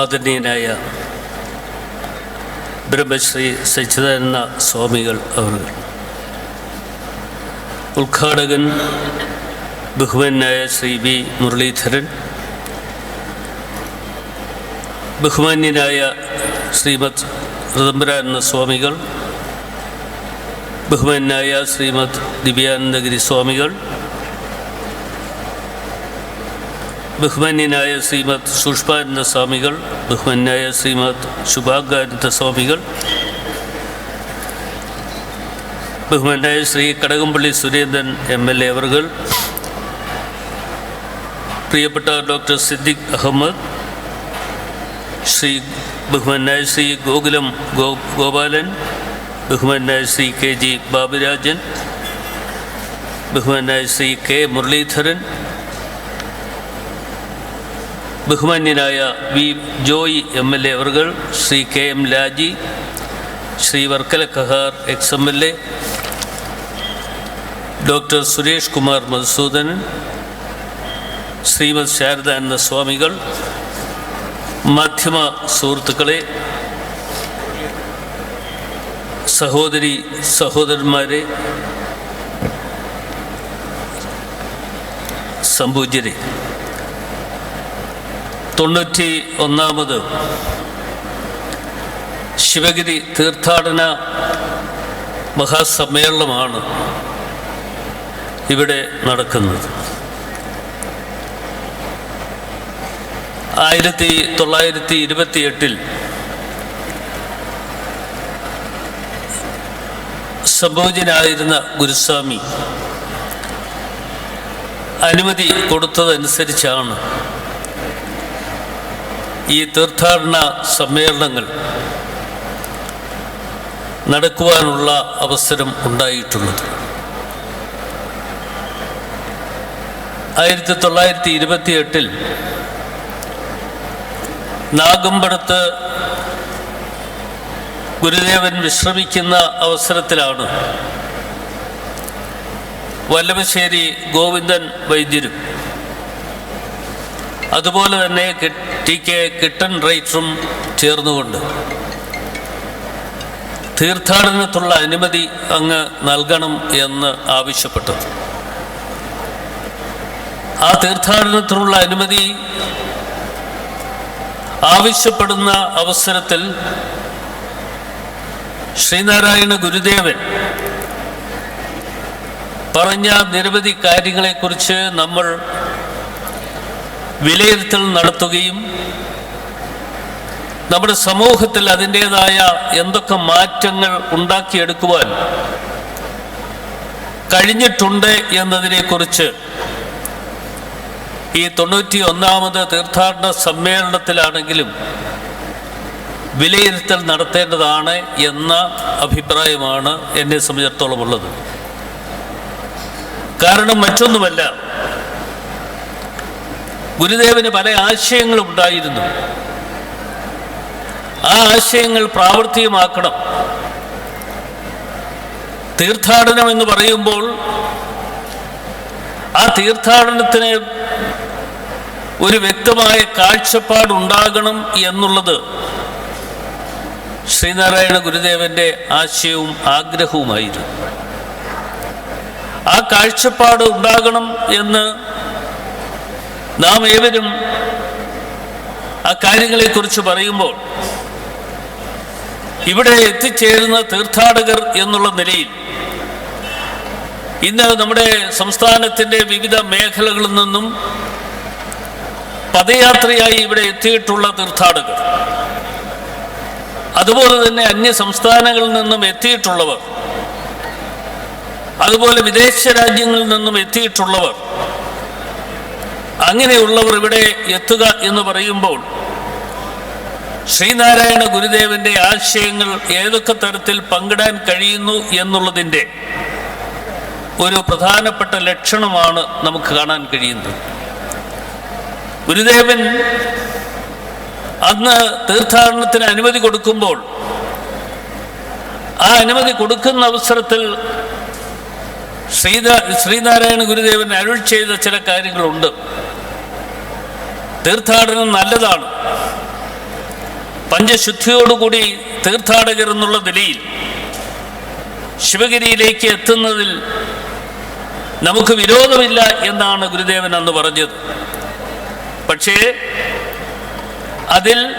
ആദരണീയനായ ബ്രഹ്മശ്രീ സച്ചിദാനന്ദ സ്വാമികൾ അവർ. ഉദ്ഘാടകൻ ബഹുമാനായ ശ്രീ വി മുരളീധരൻ. ബഹുമാന്യനായ ശ്രീമത് ഋതംബരാനന്ദ സ്വാമികൾ. ബഹുമാനായ ശ്രീമത് ദിവ്യാനന്ദഗിരി സ്വാമികൾ. ബഹുമാന്യനായ ശ്രീമത് സുഷ്പാനന്ദ സ്വാമികൾ ബഹുമാന്യനായ ശ്രീമത് ശുഭാകാനന്ദ സ്വാമികൾ ബഹുമാനായ Shri Kadakampally Surendran M L A അവർകൾ പ്രിയപ്പെട്ട ഡോക്ടർ സിദ്ദിഖ് അഹമ്മദ് ശ്രീ ബഹുമാനായ ശ്രീ ഗോകുലം ഗോ ഗോപാലൻ ബഹുമാനായ ശ്രീ കെ ജി ബാബുരാജൻ ബഹുമാനായ ശ്രീ കെ മുരളീധരൻ ബഹുമാന്യനായ V Joy M L A അവർകൾ Shri K M Laji Shri Varkala Kahar ex M L A doctor Suresh Kumar Madhusoodanan Srimat Sharadananda സ്വാമികൾ മാധ്യമ സുഹൃത്തുക്കളെ സഹോദരി സഹോദരന്മാരെ സംപൂജ്യരെ തൊണ്ണൂറ്റി ഒന്നാമത് ശിവഗിരി തീർത്ഥാടന മഹാസമ്മേളനമാണ് ഇവിടെ നടക്കുന്നത്. ആയിരത്തി തൊള്ളായിരത്തി ഇരുപത്തി എട്ടിൽ സംഭോജനായിരുന്ന ഗുരുസ്വാമി അനുമതി കൊടുത്തതനുസരിച്ചാണ് ഈ തീർത്ഥാടന സമ്മേളനങ്ങൾ നടക്കുവാനുള്ള അവസരം ഉണ്ടായിട്ടുള്ളത്. ആയിരത്തി തൊള്ളായിരത്തി ഇരുപത്തി എട്ടിൽ നാഗമ്പടത്ത് ഗുരുദേവൻ വിശ്രമിക്കുന്ന അവസരത്തിലാണ് വല്ലഭശ്ശേരി ഗോവിന്ദൻ വൈദ്യരും അതുപോലെ തന്നെ ടി കെ കിട്ടൺ റൈറ്റ്സും ചേർന്നുകൊണ്ട് തീർത്ഥാടനത്തുള്ള അനുമതി അങ്ങ് നൽകണം എന്ന് ആവശ്യപ്പെട്ടത് ആ തീർത്ഥാടനത്തിനുള്ള അനുമതി ആവശ്യപ്പെടുന്ന അവസരത്തിൽ ശ്രീനാരായണ ഗുരുദേവൻ പറഞ്ഞ നിരവധി കാര്യങ്ങളെക്കുറിച്ച് നമ്മൾ വിലയിരുത്തൽ നടത്തുകയും നമ്മുടെ സമൂഹത്തിൽ അതിന്റെതായ എന്തൊക്കെ മാറ്റങ്ങൾ ഉണ്ടാക്കിയെടുക്കുവാൻ കഴിഞ്ഞിട്ടുണ്ട് എന്നതിനെക്കുറിച്ച് ഈ തൊണ്ണൂറ്റി ഒന്നാമത് തീർത്ഥാടന സമ്മേളനത്തിലാണെങ്കിലും വിലയിരുത്തൽ നടത്തേണ്ടതാണ് എന്ന അഭിപ്രായമാണ് എന്നെ സംബന്ധിച്ചിടത്തോളം ഉള്ളത്. കാരണം മറ്റൊന്നുമല്ല ഗുരുദേവന് പല ആശയങ്ങളും ഉണ്ടായിരുന്നു. ആ ആശയങ്ങൾ പ്രാവർത്തികമാക്കണം. തീർത്ഥാടനം എന്ന് പറയുമ്പോൾ ആ തീർത്ഥാടനത്തിന് ഒരു വ്യക്തമായ കാഴ്ചപ്പാടുണ്ടാകണം എന്നുള്ളത് ശ്രീനാരായണ ഗുരുദേവന്റെ ആശയവും ആഗ്രഹവുമായിരുന്നു. ആ കാഴ്ചപ്പാട് ഉണ്ടാകണം എന്ന് നാം ഏവരും ആ കാര്യങ്ങളെക്കുറിച്ച് പറയുമ്പോൾ ഇവിടെ എത്തിച്ചേരുന്ന തീർത്ഥാടകർ എന്നുള്ള നിലയിൽ ഇന്ന് നമ്മുടെ സംസ്ഥാനത്തിന്റെ വിവിധ മേഖലകളിൽ നിന്നും പദയാത്രയായി ഇവിടെ എത്തിയിട്ടുള്ള തീർത്ഥാടകർ. അതുപോലെ തന്നെ അന്യ സംസ്ഥാനങ്ങളിൽ നിന്നും എത്തിയിട്ടുള്ളവർ. അതുപോലെ വിദേശ രാജ്യങ്ങളിൽ നിന്നും എത്തിയിട്ടുള്ളവർ. അങ്ങനെയുള്ളവർ ഇവിടെ എത്തുക എന്ന് പറയുമ്പോൾ ശ്രീനാരായണ ഗുരുദേവന്റെ ആശയങ്ങൾ ഏതൊക്കെ തരത്തിൽ പങ്കിടാൻ കഴിയുന്നു എന്നുള്ളതിന്റെ ഒരു പ്രധാനപ്പെട്ട ലക്ഷണമാണ് നമുക്ക് കാണാൻ കഴിയുന്നത്. ഗുരുദേവൻ അന്ന് തീർത്ഥാടനത്തിന് അനുമതി കൊടുക്കുമ്പോൾ ആ അനുമതി കൊടുക്കുന്ന അവസരത്തിൽ ശ്രീനാ ശ്രീനാരായണ ഗുരുദേവൻ അരുൾ ചെയ്ത ചില കാര്യങ്ങളുണ്ട്. തീർത്ഥാടനം നല്ലതാണ്. പഞ്ചശുദ്ധിയോടുകൂടി തീർത്ഥാടകർ എന്നുള്ള നിലയിൽ ശിവഗിരിയിലേക്ക് എത്തുന്നതിൽ നമുക്ക് വിരോധമില്ല എന്നാണ് ഗുരുദേവൻ അന്ന് പറഞ്ഞത്. പക്ഷേ അതിൽ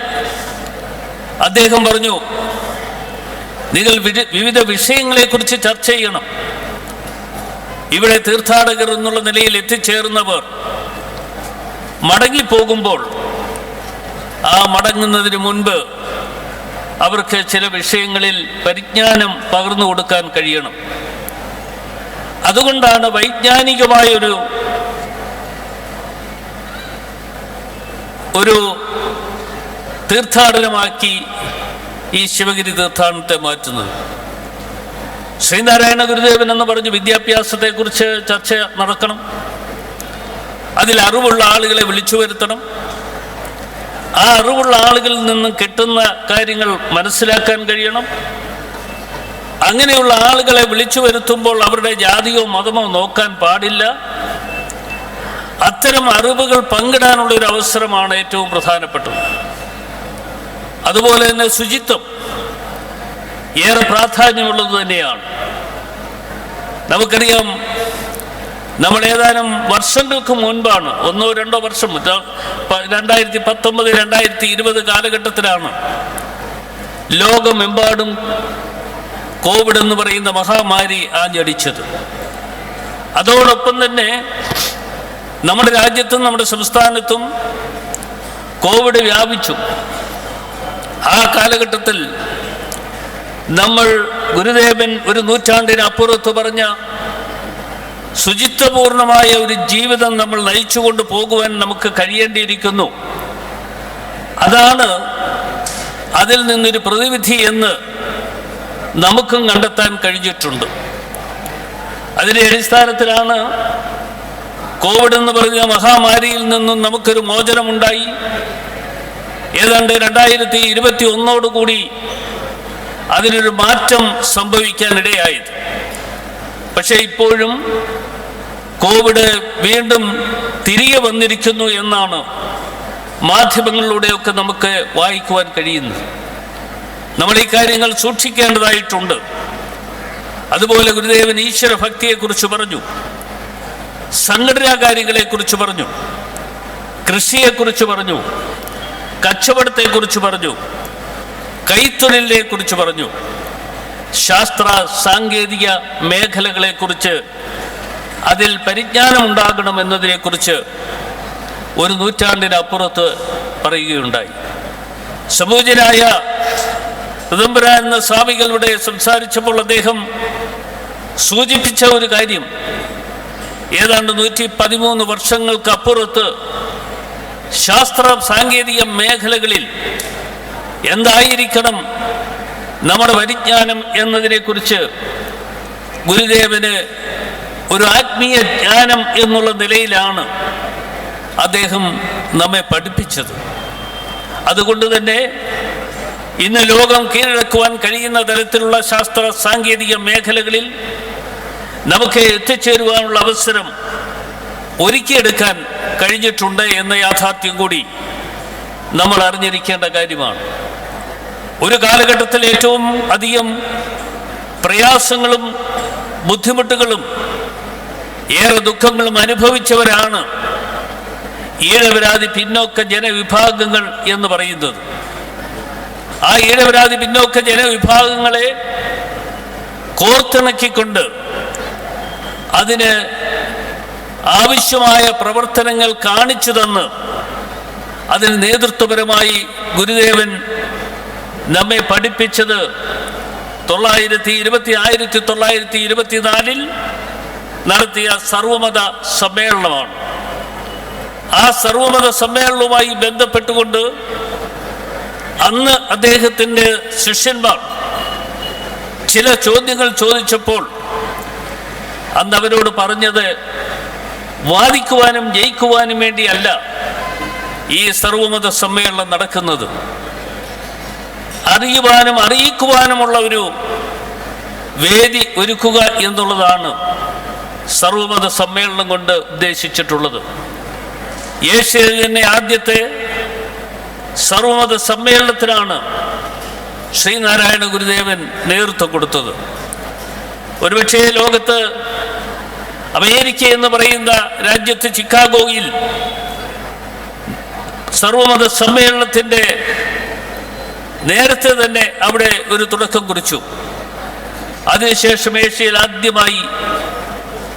അദ്ദേഹം പറഞ്ഞു നിങ്ങൾ വിധ- വിവിധ വിഷയങ്ങളെക്കുറിച്ച് ചർച്ച ചെയ്യണം. ഇവിടെ തീർത്ഥാടകർ എന്നുള്ള നിലയിൽ എത്തിച്ചേർന്നവർ മടങ്ങിപ്പോകുമ്പോൾ ആ മടങ്ങുന്നതിന് മുൻപ് അവർക്ക് ചില വിഷയങ്ങളിൽ പരിജ്ഞാനം പകർന്നു കൊടുക്കാൻ കഴിയണം. അതുകൊണ്ടാണ് വൈജ്ഞാനികമായൊരു ഒരു തീർത്ഥാടനമാക്കി ഈ ശിവഗിരി തീർത്ഥാടനത്തെ മാറ്റുന്നത്. ശ്രീനാരായണ ഗുരുദേവൻ എന്ന് പറഞ്ഞ് വിദ്യാഭ്യാസത്തെക്കുറിച്ച് ചർച്ച നടക്കണം. അതിൽ അറിവുള്ള ആളുകളെ വിളിച്ചു വരുത്തണം. ആ അറിവുള്ള ആളുകളിൽ നിന്നും കിട്ടുന്ന കാര്യങ്ങൾ മനസ്സിലാക്കാൻ കഴിയണം. അങ്ങനെയുള്ള ആളുകളെ വിളിച്ചു വരുത്തുമ്പോൾ അവരുടെ ജാതിയോ മതമോ നോക്കാൻ പാടില്ല. അത്തരം അറിവുകൾ പങ്കിടാനുള്ള ഒരു അവസരമാണ് ഏറ്റവും പ്രധാനപ്പെട്ടത്. അതുപോലെ തന്നെ ശുചിത്വം. ഏറെ പ്രാധാന്യമുള്ളത് തന്നെയാണ്. നമുക്കറിയാം നമ്മൾ ഏതാനും വർഷങ്ങൾക്ക് മുൻപാണ് ഒന്നോ രണ്ടോ വർഷം രണ്ടായിരത്തി പത്തൊമ്പത് രണ്ടായിരത്തി ഇരുപത് കാലഘട്ടത്തിലാണ് ലോകമെമ്പാടും കോവിഡ് എന്ന് പറയുന്ന മഹാമാരി ആഞ്ഞടിച്ചത്. അതോടൊപ്പം തന്നെ നമ്മുടെ രാജ്യത്തും നമ്മുടെ സംസ്ഥാനത്തും കോവിഡ് വ്യാപിച്ചു. ആ കാലഘട്ടത്തിൽ നമ്മൾ ഗുരുദേവൻ ഒരു നൂറ്റാണ്ടിനപ്പുറത്ത് പറഞ്ഞ ശുചിത്വപൂർണമായ ഒരു ജീവിതം നമ്മൾ നയിച്ചുകൊണ്ട് പോകുവാൻ നമുക്ക് കഴിയേണ്ടിയിരിക്കുന്നു. അതാണ് അതിൽ നിന്നൊരു പ്രതിവിധി എന്ന് നമുക്കും കണ്ടെത്താൻ കഴിഞ്ഞിട്ടുണ്ട്. അതിന്റെ അടിസ്ഥാനത്തിലാണ് കോവിഡ് എന്ന് പറഞ്ഞ മഹാമാരിയിൽ നിന്നും നമുക്കൊരു മോചനമുണ്ടായി. ഏതാണ്ട് രണ്ടായിരത്തി ഇരുപത്തി ഒന്നോടുകൂടി അതിനൊരു മാറ്റം സംഭവിക്കാനിടയായത്. പക്ഷേ ഇപ്പോഴും കോവിഡ് വീണ്ടും തിരികെ വന്നിരിക്കുന്നു എന്നാണ് മാധ്യമങ്ങളിലൂടെയൊക്കെ നമുക്ക് വായിക്കുവാൻ കഴിയുന്നത്. നമ്മൾ ഈ കാര്യങ്ങൾ സൂക്ഷിക്കേണ്ടതായിട്ടുണ്ട്. അതുപോലെ ഗുരുദേവൻ ഈശ്വര ഭക്തിയെക്കുറിച്ച് പറഞ്ഞു. സംഘടനാ കാര്യങ്ങളെക്കുറിച്ച് പറഞ്ഞു. കൃഷിയെക്കുറിച്ച് പറഞ്ഞു. കച്ചവടത്തെക്കുറിച്ച് പറഞ്ഞു. കൈത്തൊഴിലിനെ കുറിച്ച് പറഞ്ഞു. ശാസ്ത്ര സാങ്കേതിക മേഖലകളെക്കുറിച്ച് അതിൽ പരിജ്ഞാനം ഉണ്ടാകണം എന്നതിനെക്കുറിച്ച് ഒരു നൂറ്റാണ്ടിനപ്പുറത്ത് പറയുകയുണ്ടായി. സമൂജനായ ഋതംബരാൻ എന്ന സ്വാമികളുടെ സംസാരിച്ചപ്പോൾ അദ്ദേഹം സൂചിപ്പിച്ച ഒരു കാര്യം. ഏതാണ്ട് നൂറ്റി പതിമൂന്ന് വർഷങ്ങൾക്ക് അപ്പുറത്ത് ശാസ്ത്ര സാങ്കേതിക മേഖലകളിൽ എന്തായിരിക്കണം നമ്മുടെ പരിജ്ഞാനം എന്നതിനെക്കുറിച്ച് ഗുരുദേവന് ഒരു ആത്മീയ ജ്ഞാനം എന്നുള്ള നിലയിലാണ് അദ്ദേഹം നമ്മെ പഠിപ്പിച്ചത്. അതുകൊണ്ട് തന്നെ ഇന്ന് ലോകം കീഴടക്കുവാൻ കഴിയുന്ന തരത്തിലുള്ള ശാസ്ത്ര സാങ്കേതിക മേഖലകളിൽ നമുക്ക് എത്തിച്ചേരുവാനുള്ള അവസരം ഒരുക്കിയെടുക്കാൻ കഴിഞ്ഞിട്ടുണ്ട് എന്ന യാഥാർത്ഥ്യം കൂടി നമ്മൾ അറിഞ്ഞിരിക്കേണ്ട കാര്യമാണ്. ഒരു കാലഘട്ടത്തിൽ ഏറ്റവും അധികം പ്രയാസങ്ങളും ബുദ്ധിമുട്ടുകളും ഏറെ ദുഃഖങ്ങളും അനുഭവിച്ചവരാണ് ഈഴവരാതി പിന്നോക്ക ജനവിഭാഗങ്ങൾ എന്ന് പറയുന്നത്. ആ ഈഴവരാതി പിന്നോക്ക ജനവിഭാഗങ്ങളെ കോർത്തിണക്കിക്കൊണ്ട് അതിന് ആവശ്യമായ പ്രവർത്തനങ്ങൾ കാണിച്ചു തന്ന് അതിന് നേതൃത്വപരമായി ഗുരുദേവൻ നമ്മെ പഠിപ്പിച്ചത് തൊള്ളായിരത്തി ഇരുപത്തി ആയിരത്തി തൊള്ളായിരത്തി ഇരുപത്തിനാലിൽ നടത്തിയ സർവമത സമ്മേളനമാണ്. ആ സർവമത സമ്മേളനവുമായി ബന്ധപ്പെട്ടുകൊണ്ട് അന്ന് അദ്ദേഹത്തിന്റെ ശിഷ്യന്മാർ ചില ചോദ്യങ്ങൾ ചോദിച്ചപ്പോൾ അന്ന് അവരോട് പറഞ്ഞത് വാദിക്കുവാനും ജയിക്കുവാനും വേണ്ടിയല്ല ഈ സർവമത സമ്മേളനം നടക്കുന്നത്. അറിയുവാനും അറിയിക്കുവാനുമുള്ള ഒരു വേദി ഒരുക്കുക എന്നുള്ളതാണ് സർവമത സമ്മേളനം കൊണ്ട് ഉദ്ദേശിച്ചിട്ടുള്ളത്. ഏഷ്യയിൽ ആദ്യത്തെ സർവമത സമ്മേളനത്തിനാണ് ശ്രീനാരായണ ഗുരുദേവൻ നേതൃത്വം കൊടുത്തത്. ഒരുപക്ഷെ ലോകത്ത് അമേരിക്ക എന്ന് പറയുന്ന രാജ്യത്ത് ചിക്കാഗോയിൽ സർവമത സമ്മേളനത്തിന്റെ നേരത്തെ തന്നെ അവിടെ ഒരു തുടക്കം കുറിച്ചു. അതിനുശേഷം ഏഷ്യയിൽ ആദ്യമായി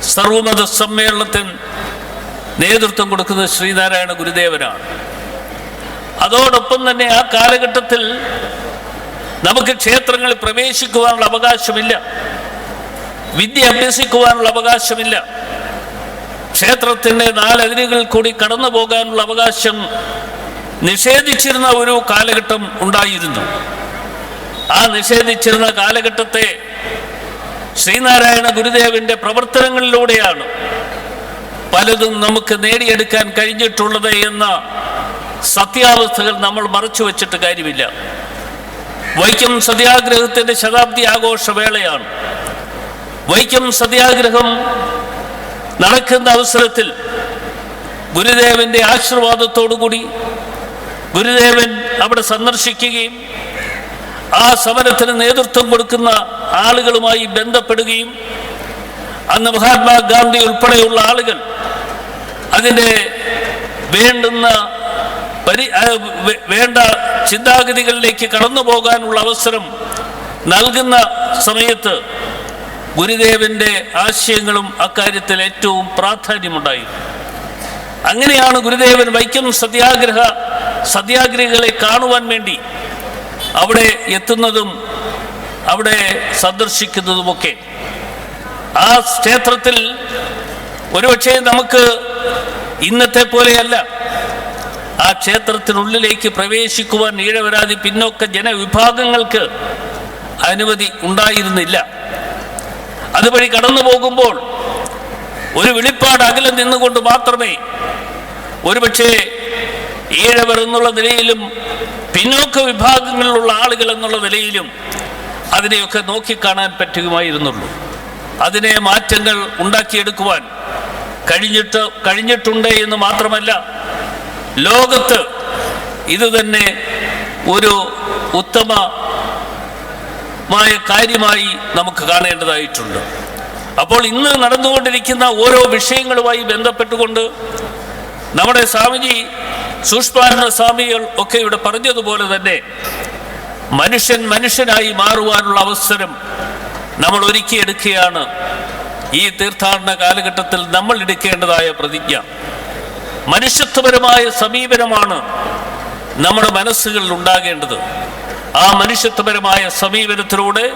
സർവമത സമ്മേളനത്തിന് നേതൃത്വം കൊടുക്കുന്നത് ശ്രീനാരായണ ഗുരുദേവനാണ്. അതോടൊപ്പം തന്നെ ആ കാലഘട്ടത്തിൽ നമുക്ക് ക്ഷേത്രങ്ങളിൽ പ്രവേശിക്കുവാനുള്ള അവകാശമില്ല. വിദ്യ അഭ്യസിക്കുവാനുള്ള അവകാശമില്ല. ക്ഷേത്രത്തിന്റെ നാലതിരുകളിൽ കൂടി കടന്നു പോകാനുള്ള അവകാശം നിഷേധിച്ചിരുന്ന ഒരു കാലഘട്ടം ഉണ്ടായിരുന്നു. ആ നിഷേധിച്ചിരുന്ന കാലഘട്ടത്തെ ശ്രീനാരായണ ഗുരുദേവന്റെ പ്രവർത്തനങ്ങളിലൂടെയാണ് പലതും നമുക്ക് നേടിയെടുക്കാൻ കഴിഞ്ഞിട്ടുള്ളത് എന്ന സത്യാവസ്ഥകൾ നമ്മൾ മറച്ചു വച്ചിട്ട് കാര്യമില്ല. വൈക്കം സത്യാഗ്രഹത്തിന്റെ ശതാബ്ദി ആഘോഷ വേളയാണ്. വൈക്കം സത്യാഗ്രഹം നടക്കുന്ന അവസരത്തിൽ ഗുരുദേവന്റെ ആശീർവാദത്തോടുകൂടി ഗുരുദേവൻ അവിടെ സന്ദർശിക്കുകയും ആ സമരത്തിന് നേതൃത്വം കൊടുക്കുന്ന ആളുകളുമായി ബന്ധപ്പെടുകയും അന്ന് മഹാത്മാഗാന്ധി ഉൾപ്പെടെയുള്ള ആളുകൾ അതിന്റെ വേണ്ടുന്ന പരി വേണ്ട ചിന്താഗതികളിലേക്ക് കടന്നു പോകാനുള്ള അവസരം നൽകുന്ന സമയത്ത് ഗുരുദേവന്റെ ആശയങ്ങളും അക്കാര്യത്തിൽ ഏറ്റവും പ്രാധാന്യമുണ്ടായിരുന്നു. അങ്ങനെയാണ് ഗുരുദേവൻ വൈക്കം സത്യാഗ്രഹ സത്യാഗ്രഹികളെ കാണുവാൻ വേണ്ടി അവിടെ എത്തുന്നതും അവിടെ സന്ദർശിക്കുന്നതുമൊക്കെ. ആ ക്ഷേത്രത്തിൽ ഒരുപക്ഷെ നമുക്ക് ഇന്നത്തെ പോലെയല്ല. ആ ക്ഷേത്രത്തിനുള്ളിലേക്ക് പ്രവേശിക്കുവാൻ ഈഴവരാതി പിന്നോക്ക ജനവിഭാഗങ്ങൾക്ക് അനുമതി ഉണ്ടായിരുന്നില്ല. അതുവഴി കടന്നു പോകുമ്പോൾ ഒരു വെളിപ്പാട് അകലെ നിന്നുകൊണ്ട് മാത്രമേ ഒരുപക്ഷെ ഈഴവർ എന്നുള്ള നിലയിലും പിന്നോക്ക വിഭാഗങ്ങളിലുള്ള ആളുകൾ എന്നുള്ള നിലയിലും അതിനെയൊക്കെ നോക്കിക്കാണാൻ പറ്റുമായിരുന്നുള്ളൂ. അതിനെ മാറ്റങ്ങൾ ഉണ്ടാക്കിയെടുക്കുവാൻ കഴിഞ്ഞിട്ട് കഴിഞ്ഞിട്ടുണ്ട് എന്ന് മാത്രമല്ല ലോകത്ത് ഇത് തന്നെ ഒരു ഉത്തമമായ കാര്യമായി നമുക്ക് കാണേണ്ടതായിട്ടുണ്ട്. അപ്പോൾ ഇന്ന് നടന്നുകൊണ്ടിരിക്കുന്ന ഓരോ വിഷയങ്ങളുമായി ബന്ധപ്പെട്ടുകൊണ്ട് നമ്മുടെ സ്വാമിജി സൂക്ഷ്മാനന്ദ സ്വാമികൾ ഒക്കെ ഇവിടെ പറഞ്ഞതുപോലെ തന്നെ മനുഷ്യൻ മനുഷ്യനായി മാറുവാനുള്ള അവസരം നമ്മൾ ഒരുക്കിയെടുക്കുകയാണ് ഈ തീർത്ഥാടന കാലഘട്ടത്തിൽ നമ്മൾ എടുക്കേണ്ടതായ പ്രതിജ്ഞ. മനുഷ്യത്വപരമായ സമീപനമാണ് നമ്മുടെ മനസ്സുകളിൽ ഉണ്ടാകേണ്ടത്. ആ മനുഷ്യത്വപരമായ സമീപനത്തിലൂടെ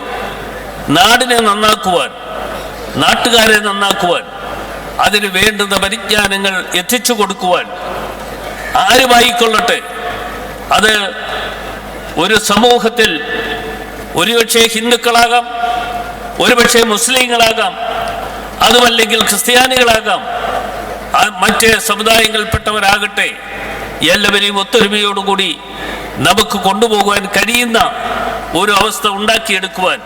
നാടിനെ നന്നാക്കുവാൻ നാട്ടുകാരെ നന്നാക്കുവാൻ അതിന് വേണ്ടുന്ന പരിജ്ഞാനങ്ങൾ എത്തിച്ചു കൊടുക്കുവാൻ ആരുമായിക്കൊള്ളട്ടെ അത് ഒരു സമൂഹത്തിൽ ഒരുപക്ഷെ ഹിന്ദുക്കളാകാം ഒരുപക്ഷെ മുസ്ലിങ്ങളാകാം അതുമല്ലെങ്കിൽ ക്രിസ്ത്യാനികളാകാം മറ്റ് സമുദായങ്ങളിൽപ്പെട്ടവരാകട്ടെ എല്ലാവരെയും ഒത്തൊരുമയോടുകൂടി നമുക്ക് കൊണ്ടുപോകുവാൻ കഴിയുന്ന ഒരു അവസ്ഥ ഉണ്ടാക്കിയെടുക്കുവാൻ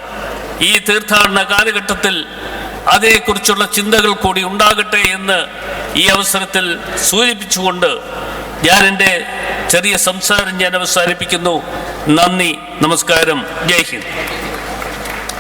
ഈ തീർത്ഥാടന കാലഘട്ടത്തിൽ അതേക്കുറിച്ചുള്ള ചിന്തകൾ കൂടി ഉണ്ടാകട്ടെ എന്ന് ഈ അവസരത്തിൽ സൂചിപ്പിച്ചുകൊണ്ട് ഞാൻ എന്റെ ചെറിയ സംസാരം ഞാൻ അവസാനിപ്പിക്കുന്നു. നന്ദി നമസ്കാരം. ജയ് ഹിന്ദ്.